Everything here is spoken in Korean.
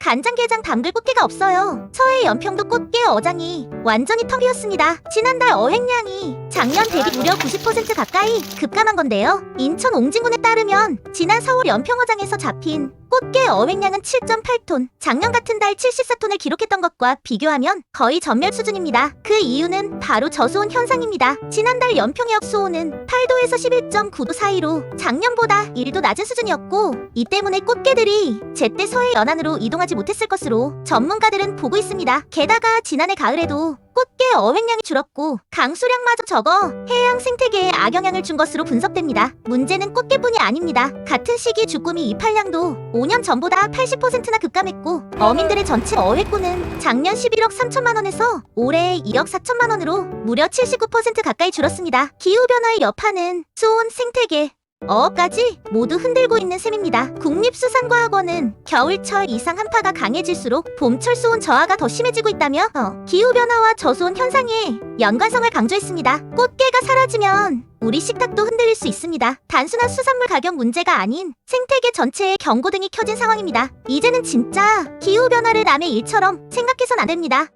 간장게장 담글 꽃게가 없어요. 서해 연평도 꽃게 어장이 완전히 텅 비었습니다. 지난달 어획량이 작년 대비 무려 90% 가까이 급감한 건데요. 인천 옹진군에 따르면 지난 4월 연평어장에서 잡힌 꽃게 어획량은 7.8톤, 작년 같은 달 74톤을 기록했던 것과 비교하면 거의 전멸 수준입니다. 그 이유는 바로 저수온 현상입니다. 지난달 연평해역 수온은 8도에서 11.9도 사이로 작년보다 1도 낮은 수준이었고 이 때문에 꽃게들이 제때 서해 연안으로 이동하지 못했을 것으로 전문가들은 보고 있습니다. 게다가 지난해 가을에도 꽃게 어획량이 줄었고 강수량마저 적어 해양 생태계에 악영향을 준 것으로 분석됩니다. 문제는 꽃게뿐이 아닙니다. 같은 시기 주꾸미 이팔량도 5년 전보다 80%나 급감했고 어민들의 전체 어획고는 작년 11억 3천만 원에서 올해 2억 4천만 원으로 무려 79% 가까이 줄었습니다. 기후 변화의 여파는 수온 생태계 어업까지 모두 흔들고 있는 셈입니다. 국립수산과학원은 겨울철 이상 한파가 강해질수록 봄철 수온 저하가 더 심해지고 있다며 어, 기후변화와 저수온 현상의 연관성을 강조했습니다. 꽃게가 사라지면 우리 식탁도 흔들릴 수 있습니다. 단순한 수산물 가격 문제가 아닌 생태계 전체에 경고등이 켜진 상황입니다. 이제는 진짜 기후변화를 남의 일처럼 생각해선 안 됩니다.